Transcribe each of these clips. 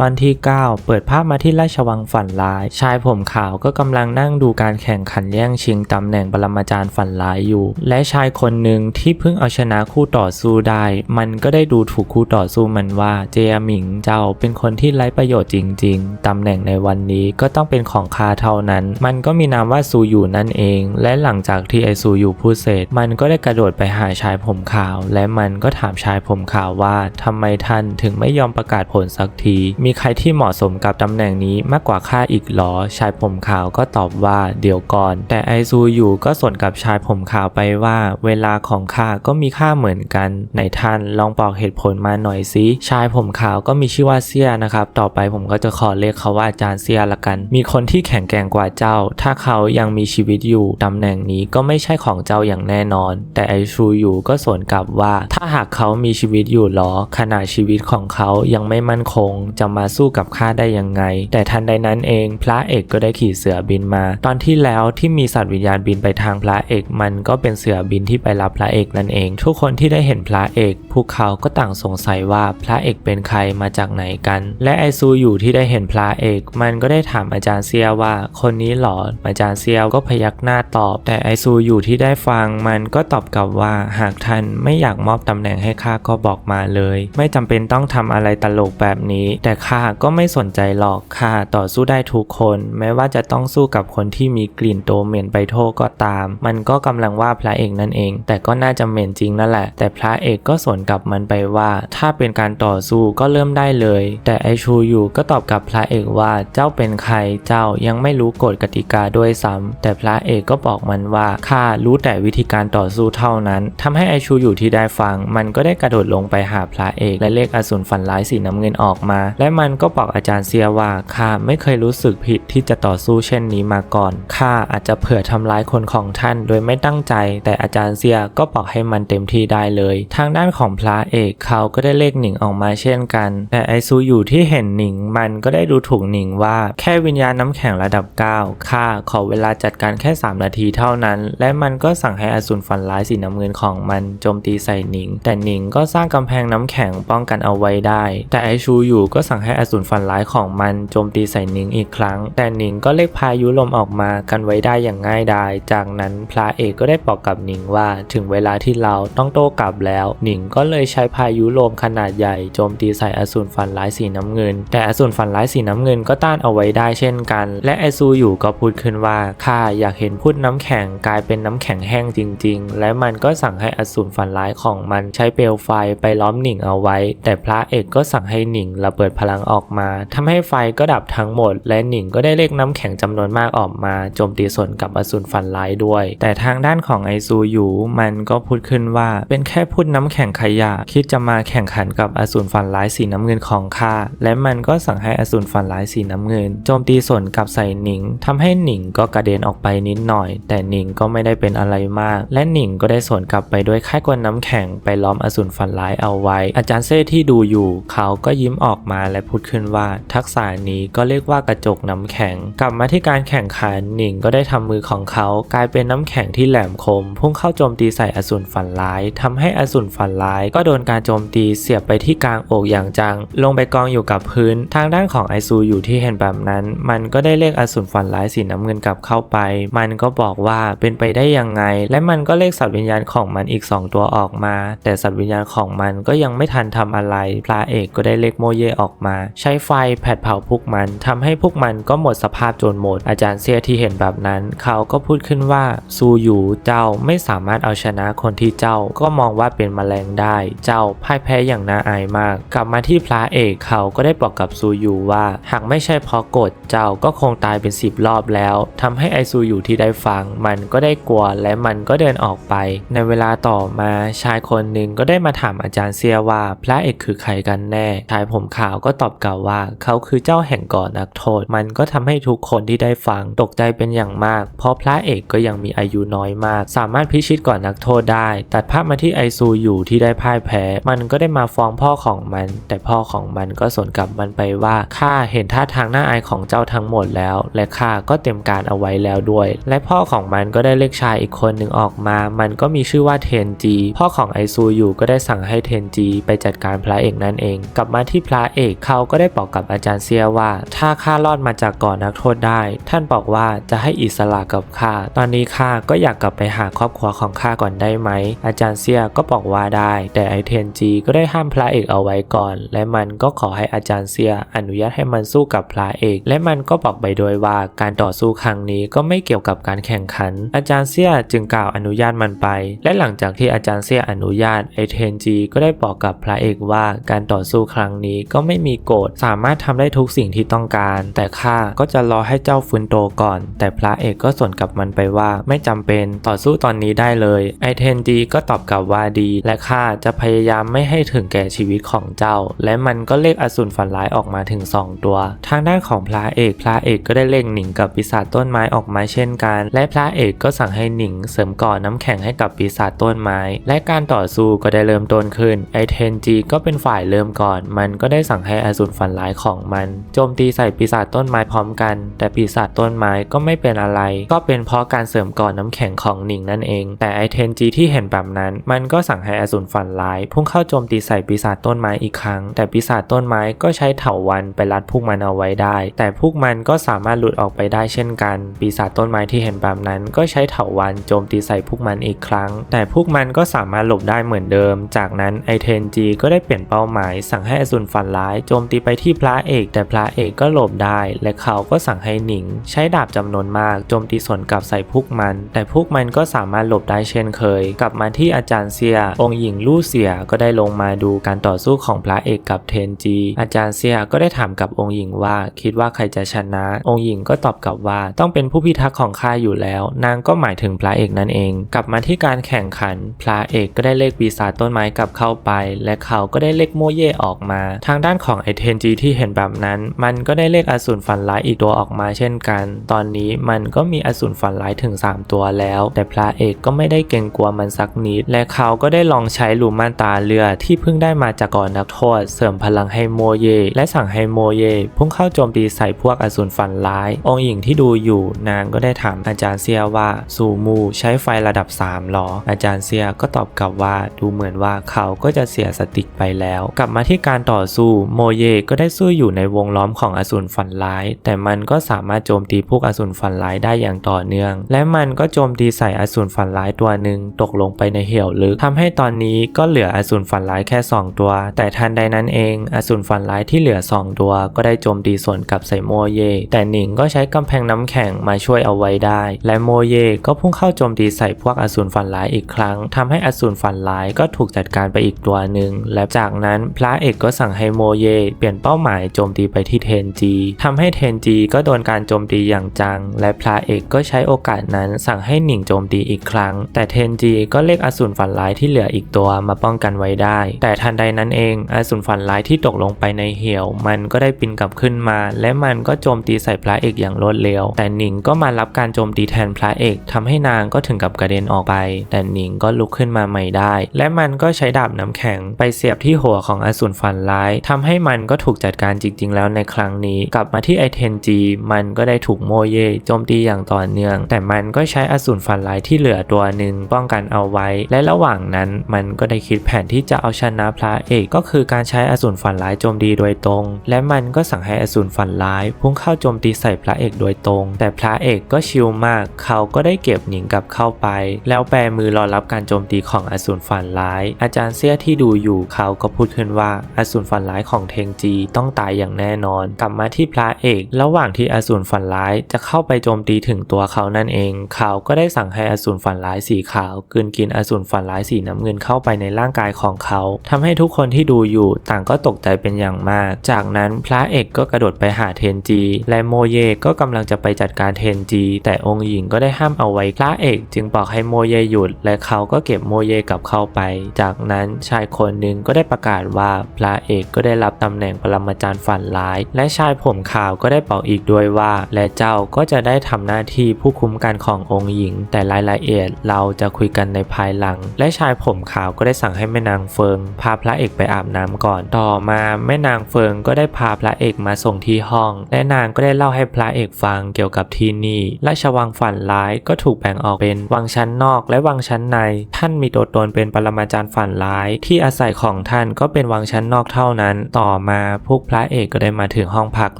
ตอนที่ 9 เปิดภาพมาที่ราชวังฝันร้าย ชายผมขาวก็กำลังนั่งดูการแข่งขันแย่งชิงตำแหน่งปรมาจารย์ฝันร้ายอยู่ และชายคนหนึ่งที่เพิ่งเอาชนะคู่ต่อสู้ได้ มันก็ได้ดูถูกคู่ต่อสู้มันว่าเจียหมิงเจ้าเป็นคนที่ไร้ประโยชน์จริง ๆตำแหน่งในวันนี้ก็ต้องเป็นของข้าเท่านั้น มันก็มีนามว่าซูอยู่นั่นเอง และหลังจากที่ไอซูอยู่พูดเสร็จ มันก็ได้กระโดดไปหาชายผมขาว และมันก็ถามชายผมขาวว่าทำไมท่านถึงไม่ยอมประกาศผลสักทีมีใครที่เหมาะสมกับตำแหน่งนี้มากกว่าข้าอีกหรอ ชายผมขาวก็ตอบว่าเดี๋ยวก่อน แต่ไอซูอยู่ก็สวนกับชายผมขาวไปว่า เวลาของข้าก็มีค่าเหมือนกันไหนท่านลองบอกเหตุผลมาหน่อยสิชายผมขาวก็มีชื่อว่าเซียนะครับ ต่อไปผมก็จะขอเรียกเขาว่าอาจารย์เซียละกัน มีคนที่แข็งแกร่งกว่าเจ้า ถ้าเขายังมีชีวิตอยู่ตำแหน่งนี้ก็ไม่ใช่ของเจ้าอย่างแน่นอน แต่ไอซูอยู่ก็สวนกลับว่า ถ้าหากเขามีชีวิตอยู่หรอขณะชีวิตของเขายังไม่มั่นคงจะมาสู้กับข้าได้ยังไง แต่ทันใดนั้นเอง พระเอกก็ได้ขี่เสือบินมา ตอนที่แล้วที่มีสัตว์วิญญาณบินไปทางพระเอกมันก็เป็นเสือบินที่ไปรับพระเอกนั่นเอง ทุกคนที่ได้เห็นพระเอก พวกเขาก็ต่างสงสัยว่าพระเอกเป็นใครมาจากไหนกัน และไอซูอยู่ที่ได้เห็นพระเอก มันก็ได้ถามอาจารย์เซียว่า คนนี้หรออาจารย์เซียวก็พยักหน้าตอบ แต่ไอซูอยู่ที่ได้ฟัง มันก็ตอบกลับว่าหากท่านไม่อยากมอบตำแหน่งให้ข้าก็บอกมาเลย ไม่จำเป็นต้องทำอะไรตลกแบบนี้ แต่ข้าก็ไม่สนใจหรอกข้าต่อสู้ได้ทุกคน แม้ว่าจะต้องสู้กับคนที่มีกลิ่นโตเหม็นไปโทก็ตาม มันก็กำลังว่าพระเอกนั่นเอง แต่ก็น่าจะเหม็นจริงนั่นแหละ แต่พระเอกก็สวนกลับมันไปว่า ถ้าเป็นการต่อสู้ก็เริ่มได้เลย แต่ไอชูอยู่ก็ตอบกับพระเอกว่าเจ้าเป็นใครเจ้ายังไม่รู้กฎกติกาด้วยซ้ำแต่พระเอกก็บอกมันว่าข้ารู้แต่วิธีการต่อสู้เท่านั้นทำให้ไอชูอยู่ที่ได้ฟัง มันก็ได้กระโดดลงไปหาพระเอกและเรียกอสูรฝันร้ายสีน้ำเงินออกมา และมันก็บอกอาจารย์เซียว่าข้าไม่เคยรู้สึกผิดที่จะต่อสู้เช่นนี้มาก่อนข้าอาจจะเผื่อทำร้ายคนของท่านโดยไม่ตั้งใจ แต่อาจารย์เซียก็บอกให้มันเต็มที่ได้เลย ทางด้านของพระเอกเขาก็ได้เลขหนิงออกมาเช่นกัน แต่ไอซูอยู่ที่เห็นหนิงมันก็ได้ดูถูกหนิงว่าแค่วิญญาณน้ำแข็งระดับ 9ข้าขอเวลาจัดการแค่ 3 นาทีเท่านั้น และมันก็สั่งให้อสูรฝันร้ายสีน้ำเงินของมันโจมตีใส่หนิง แต่หนิงก็สร้างกำแพงน้ำแข็งป้องกันเอาไว้ได้ แต่ไอชูอยู่ก็สั่งใให้อสูรฝันร้ายของมันโจมตีใส่หนิงอีกครั้ง แต่หนิงก็เรียกพายุลมออกมากันไว้ได้อย่างง่ายดาย จากนั้นพระเอกก็ได้บอกกับหนิงว่าถึงเวลาที่เราต้องโต้กลับแล้ว หนิงก็เลยใช้พายุลมขนาดใหญ่โจมตีใส่อสูรฝันร้ายสีน้ำเงิน แต่อสูรฝันร้ายสีน้ำเงินก็ต้านเอาไว้ได้เช่นกัน และไอซูอยู่ก็พูดขึ้นว่าข้าอยากเห็นพุทธน้ำแข็งกลายเป็นน้ำแข็งแห้งจริง ๆ และมันก็สั่งให้อสูรฝันร้ายของมันใช้เปลวไฟไปล้อมหนิงเอาไว้ แต่พระเอกก็สั่งให้หนิงระเบิดพลังออกมาทำให้ไฟก็ดับทั้งหมด และหนิงก็ได้เรียกน้ำแข็งจำนวนมากออกมาโจมตีส่วนกับอสูรฝันร้ายด้วย แต่ทางด้านของไอซูอยู่มันก็พูดขึ้นว่าเป็นแค่พูดน้ำแข็งขยะ คิดจะมาแข่งขันกับอสูรฝันร้ายสีน้ำเงินของข้าและมันก็สั่งให้อสูรฝันร้ายสีน้ำเงินโจมตีส่วนกับใส่หนิงทำให้หนิงก็กระเด็นออกไปนิดหน่อย แต่หนิงก็ไม่ได้เป็นอะไรมาก และหนิงก็ได้สวนกลับไปด้วยค่ายกวนน้ำแข็งไปล้อมอสูรฝันร้ายเอาไว้ อาจารย์เซ่ที่ดูอยู่ เขาก็ยิ้มออกมาและพูดขึ้นว่า ทักษะนี้ก็เรียกว่ากระจกน้ำแข็ง กลับมาที่การแข่งขันหนิงก็ได้ทำมือของเขากลายเป็นน้ำแข็งที่แหลมคม พุ่งเข้าโจมตีใส่อสูรฝันร้ายทำให้อสูรฝันร้าย ก็โดนการโจมตีเสียบไปที่กลางอกอย่างจัง ลงไปกองอยู่กับพื้น ทางด้านของไอซูอยู่ที่เห็นแบบนั้น มันก็ได้เรียกอสูรฝันร้ายสีน้ำเงินกลับเข้าไป มันก็บอกว่าเป็นไปได้ยังไง และมันก็เรียกสัตว์วิญญาณของมันอีก 2 ตัวออกมา แต่สัตว์วิญญาณของมันก็ยังไม่ทันทำอะไรพระเอกก็ได้เรียกโมเยออกมาใช้ไฟแผดเผาพวกมันทำให้พวกมันก็หมดสภาพจนหมด อาจารย์เซียที่เห็นแบบนั้น เขาก็พูดขึ้นว่าซูอยู่เจ้าไม่สามารถเอาชนะคนที่เจ้าก็มองว่าเป็นแมลงได้ เจ้าพ่ายแพ้อย่างน่าอายมาก กลับมาที่พระเอกเขาก็ได้บอกกับซูอยู่ว่า หากไม่ใช่เพราะกฎเจ้าก็คงตายเป็นสิบรอบแล้วทำให้ไอซูอยู่ที่ได้ฟัง มันก็ได้กลัวและมันก็เดินออกไป ในเวลาต่อมาชายคนหนึ่งก็ได้มาถามอาจารย์เซียว่าพระเอกคือใครกันแน่ชายผมขาวก็ตอบกล่าวว่า เขาคือเจ้าแห่งก่อนนักโทษ มันก็ทำให้ทุกคนที่ได้ฟังตกใจเป็นอย่างมาก เพราะพระเอกก็ยังมีอายุน้อยมาก สามารถพิชิตก่อนนักโทษได้ ตัดภาพมาที่ไอซูอยู่ที่ได้พ่ายแพ้ มันก็ได้มาฟ้องพ่อของมัน แต่พ่อของมันก็สวนกลับมันไปว่าข้าเห็นท่าทางน่าอายของเจ้าทั้งหมดแล้ว และข้าก็เต็มการเอาไว้แล้วด้วย และพ่อของมันก็ได้เรียกชายอีกคนหนึ่งออกมา มันก็มีชื่อว่าเทนจีพ่อของไอซูอยู่ก็ได้สั่งให้เทนจีไปจัดการพระเอกนั่นเอง กลับมาที่พระเอกเขาก็ได้บอกกับอาจารย์เซียว่า ถ้าข้ารอดมาจากก่อนนักโทษได้ ท่านบอกว่าจะให้อิสระกับข้าตอนนี้ข้าก็อยากกลับไปหาครอบครัวของข้าก่อนได้ไหม อาจารย์เซียก็บอกว่าได้ แต่ไอเทนจีก็ได้ห้ามพระเอกเอาไว้ก่อน และมันก็ขอให้อาจารย์เซียอนุญาตให้มันสู้กับพระเอก และมันก็บอกไปด้วยว่าการต่อสู้ครั้งนี้ก็ไม่เกี่ยวกับการแข่งขัน อาจารย์เซียจึงกล่าวอนุญาตมันไป และหลังจากที่อาจารย์เซียอนุญาตไอเทนจีก็ได้บอกกับพระเอกว่าการต่อสู้ครั้งนี้ก็ไม่มีกฎสามารถทำได้ทุกสิ่งที่ต้องการ แต่ข้าก็จะรอให้เจ้าฟื้นโตก่อน แต่พระเอกก็สวนกลับมันไปว่าไม่จำเป็นต่อสู้ตอนนี้ได้เลยไอเทนจีก็ตอบกลับว่าดี และข้าจะพยายามไม่ให้ถึงแก่ชีวิตของเจ้า และมันก็เลขอสูรฝันร้ายออกมาถึง 2 ตัว ทางด้านของพระเอกพระเอกก็ได้เล่งหนิงกับปีศาจต้นไม้ออกมาเช่นกัน และพระเอกก็สั่งให้หนิง เสริมก่อน้ำแข็งให้กับปีศาจต้นไม้ และการต่อสู้ก็ได้เริ่มต้นขึ้นไอเทนจีก็เป็นฝ่ายเริ่มก่อน มันก็ได้สั่งให้อสูรฝันร้ายของมัน โจมตีใส่ปีศาจต้นไม้พร้อมกัน แต่ปีศาจต้นไม้ก็ไม่เป็นอะไร ก็เป็นเพราะการเสริมก่อนน้ำแข็งของหนิงนั่นเอง แต่ไอเทนจีที่เห็นแบบนั้น มันก็สั่งให้อสูรฝันร้าย พุ่งเข้าโจมตีใส่ปีศาจต้นไม้อีกครั้ง แต่ปีศาจต้นไม้ก็ใช้เถาวันไปรัดพวกมันเอาไว้ได้ แต่พวกมันก็สามารถหลุดออกไปได้เช่นกัน ปีศาจต้นไม้ที่เห็นแบบนั้น ก็ใช้เถาวันโจมตีใส่พวกมันอีกครั้ง แต่พวกมันก็สามารถหลบได้เหมือนเดิม จากนั้นไอเทนจีก็ได้เปลี่ยนเป้าหมาย สั่งให้อสูรฝันร้ายโจมตีไปที่พระเอก แต่พระเอกก็หลบได้ และเขาก็สั่งให้หนิง ใช้ดาบจำนวนมากโจมตีสวนกลับใส่พวกมัน แต่พวกมันก็สามารถหลบได้เช่นเคย กลับมาที่อาจารย์เซีย องค์หญิงลู่เสียก็ได้ลงมาดูการต่อสู้ของพระเอกกับเทนจี อาจารย์เซียก็ได้ถามกับองค์หญิงว่าคิดว่าใครจะชนะ องค์หญิงก็ตอบกลับว่าต้องเป็นผู้พิทักษ์ของข้าอยู่แล้ว นางก็หมายถึงพระเอกนั่นเอง กลับมาที่การแข่งขัน พระเอกก็ได้เลขปีศาจต้นไม้กลับเข้าไป และเขาก็ได้เลขโมเย่ออกมา ทางด้านของไอเทนจีที่เห็นแบบนั้น มันก็ได้เลขอสูรฝันร้ายอีกตัวออกมาเช่นกัน ตอนนี้มันก็มีอสูรฝันร้ายถึง 3 ตัวแล้ว แต่พระเอกก็ไม่ได้เกรงกลัวมันสักนิด และเขาก็ได้ลองใช้ลูม่านตาเรือที่เพิ่งได้มาจากก่อนนักโทษ เสริมพลังให้โมเย และสั่งให้โมเย พุ่งเข้าโจมตีใส่พวกอสูรฝันร้าย องค์หญิงที่ดูอยู่นางก็ได้ถามอาจารย์เซียว่าซูมูใช้ไฟระดับ3หรอ อาจารย์เซียก็ตอบกลับว่าดูเหมือนว่าเขาก็จะเสียสติไปแล้ว กลับมาที่การต่อสู้โมเยก็ได้สู้อยู่ในวงล้อมของอสูรฝันร้าย แต่มันก็สามารถโจมตีพวกอสูรฝันร้ายได้อย่างต่อเนื่อง และมันก็โจมตีใส่อสูรฝันร้ายตัวหนึ่งตกลงไปในเหวลึกทำให้ตอนนี้ก็เหลืออสูรฝันร้ายแค่ 2 ตัว แต่ทันใดนั้นเองอสูรฝันร้ายที่เหลือ 2 ตัว ก็ได้โจมตีสวนกลับใส่โมเย แต่หนิงก็ใช้กำแพงน้ำแข็งมาช่วยเอาไว้ได้ และโมเยก็พุ่งเข้าโจมตีใส่พวกอสูรฝันร้ายอีกครั้งทำให้อสูรฝันร้ายก็ถูกจัดการไปอีกตัวหนึ่งและจากนั้นพระเอกก็สั่งให้โมเยเปลี่ยนเป้าหมายโจมตีไปที่เทนจีทำให้เทนจีก็โดนการโจมตีอย่างจัง และพระเอกก็ใช้โอกาสนั้นสั่งให้หนิงโจมตีอีกครั้ง แต่เทนจีก็เรียกอสูรฝันร้ายที่เหลืออีกตัวมาป้องกันไว้ได้ แต่ทันใดนั้นเองอสูรฝันร้ายที่ตกลงไปในเหวมันก็ได้ปินกลับขึ้นมา และมันก็โจมตีใส่พระเอกอย่างรวดเร็ว แต่หนิงก็มารับการโจมตีแทนพระเอกทำให้นางก็ถึงกับกระเด็นออกไป แต่หนิงก็ลุกขึ้นมาใหม่ได้ และมันก็ใช้ดาบน้ำแข็งไปเสียบที่หัวของอสูรฝันร้ายทำให้มันก็ถูกจัดการจริง ๆ แล้วในครั้งนี้ กลับมาที่ไอเทนจีมันก็ได้ถูกโมเยโจมตีอย่างต่อเนื่อง แต่มันก็ใช้อสูรฝันร้ายที่เหลือตัวหนึ่งป้องกันเอาไว้ และระหว่างนั้นมันก็ได้คิดแผนที่จะเอาชนะพระเอกก็คือการใช้อสูรฝันร้ายโจมตีโดยตรง และมันก็สั่งให้อสูรฝันร้ายพุ่งเข้าโจมตีใส่พระเอกโดยตรง แต่พระเอกก็ชิลมาก เขาก็ได้เก็บหนิงกลับเข้าไป แล้วแปรมือรอรับการโจมตีของอสูรฝันร้าย อาจารย์เซียที่ดูอยู่เขาก็พูดขึ้นว่าอสูรฝันร้ายของเทงจีต้องตายอย่างแน่นอน กลับมาที่พระเอก ระหว่างที่อสูรฝันร้ายจะเข้าไปโจมตีถึงตัวเขานั่นเอง เขาก็ได้สั่งให้อสูรฝันร้ายสีขาวกลืนกินอสูรฝันร้ายสีน้ำเงินเข้าไปในร่างกายของเขาทำให้ทุกคนที่ดูอยู่ต่างก็ตกใจเป็นอย่างมาก จากนั้นพระเอกก็กระโดดไปหาเทนจี และโมเยก็กำลังจะไปจัดการเทนจี แต่องค์หญิงก็ได้ห้ามเอาไว้พระเอก จึงบอกให้โมเยหยุด และเขาก็เก็บโมเยกลับเข้าไป จากนั้นชายคนหนึ่งก็ได้ประกาศว่าพระเอกก็ได้รับตำแหน่งปรมาจารย์ฝันร้าย และชายผมขาวก็ได้บอกอีกด้วยว่า และเจ้าก็จะได้ทำหน้าที่ผู้คุ้มกันขององค์หญิง แต่รายละเอียดเราจะคุยกันในภายหลัง และชายผมขาวก็ได้สั่งให้แม่นางเฟิง พาพระเอกไปอาบน้ำก่อนต่อมาแม่นางเฟิงก็ได้พาพระเอกมาส่งที่ห้อง และนางก็ได้เล่าให้พระเอกฟังเกี่ยวกับที่นี่ราชวังฝันร้ายก็ถูกแบ่งออกเป็นวังชั้นนอกและวังชั้นใน ท่านมีตัวตนเป็นปรมาจารย์ฝันร้าย ที่อาศัยของท่านก็เป็นวังชั้นนอกเท่านั้น ต่อมาพวกพระเอกก็ได้มาถึงห้องพัก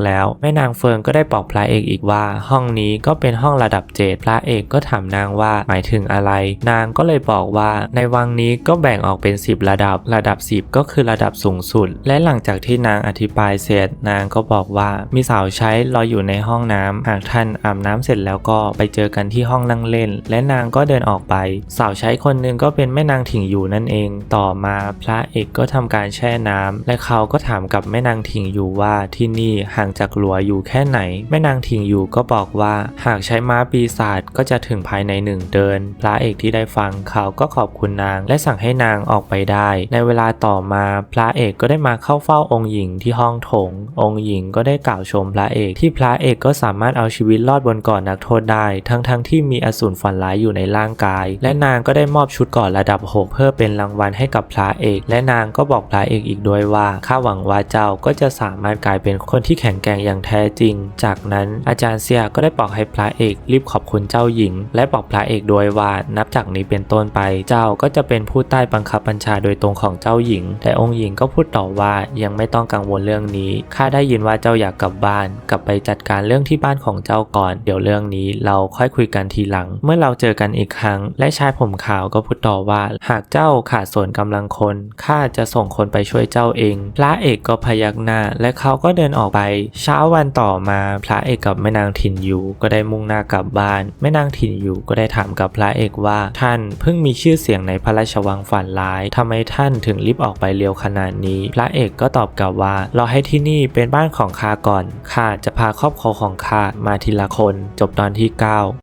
แล้ว แม่นางเฟิงก็ได้บอกพระเอกอีกว่า ห้องนี้ก็เป็นห้องระดับเจดพระเอกก็ถามนางว่าหมายถึงอะไร นางก็เลยบอกว่า ในวังนี้ก็แบ่งออกเป็น 10 ระดับ ระดับ 10 ก็คือระดับสูงสุด และหลังจากที่นางอธิบายเสร็จ นางก็บอกว่ามีสาวใช้รออยู่ในห้องน้ำหากท่านอาบน้ำเสร็จแล้วก็ไปเจอกันที่ห้องนั่งเล่น และนางก็เดินออกไป สาวใช้คนหนึ่งก็เป็นแม่นางถิ่งอยู่นั่นเอง ต่อมาพระเอกก็ทำการแช่น้ำและเขาก็ถามกับแม่นางถิงอยู่ว่าที่นี่ห่างจากหลัวอยู่แค่ไหน แม่นางถิงอยู่ก็บอกว่า หากใช้ม้าปีศาจก็จะถึงภายในหนึ่งเดิน พระเอกที่ได้ฟังเขาก็ขอบคุณนาง และสั่งให้นางออกไปได้ ในเวลาต่อมาพระเอกก็ได้มาเข้าเฝ้าองค์หญิงที่ห้องโถง องค์หญิงก็ได้กล่าวชมพระเอกที่พระเอกก็สามารถเอาชีวิตรอดบนเกาะนักโทษได้ ทั้งๆทที่มีอสูรฝันร้ายอยู่ในร่างกาย และนางก็ได้มอบชุดเกาะระดับ6เพื่อเป็นรางวัลให้กับพระเอก และนางก็บอกพระเอกอีกด้วยว่าข้าหวังว่าเจ้าก็จะสามารถกลายเป็นคนที่แข็งแกร่งอย่างแท้จริง จากนั้นอาจารย์เซียก็ได้บอกให้พระเอกรีบขอบคุณเจ้าหญิง และบอกพระเอกด้วยว่านับจากนี้เป็นต้นไปเจ้าก็จะเป็นผู้ใต้บังคับบัญชาโดยตรงของเจ้าหญิง แต่องค์หญิงก็พูดต่อว่ายังไม่ต้องกังวลเรื่องนี้ข้าได้ยินว่าเจ้าอยากกลับบ้าน กลับไปจัดการเรื่องที่บ้านของเจ้าก่อน เดี๋ยวเรื่องนี้เราค่อยคุยกันทีหลัง เมื่อเราเจอกันอีกครั้ง และชายผมขาวก็พูดต่อว่า หากเจ้าขาดส่วนกำลังคนข้าจะส่งคนไปช่วยเจ้าเอง พระเอกก็พยักหน้า และเขาก็เดินออกไป เช้าวันต่อมาพระเอกกับแม่นางถิ่นอยู่ก็ได้มุ่งหน้ากลับบ้านแม่นางถิ่นอยู่ก็ได้ถามกับพระเอกว่า ท่านเพิ่งมีชื่อเสียงในพระราชวังฝันร้ายทำไมท่านถึงรีบออกไปเร็วขนาดนี้ พระเอกก็ตอบกลับว่ารอให้ที่นี่เป็นบ้านของข้าก่อนข้าจะพาครอบครัวของข้ามาทีละคน จบตอนที่ 9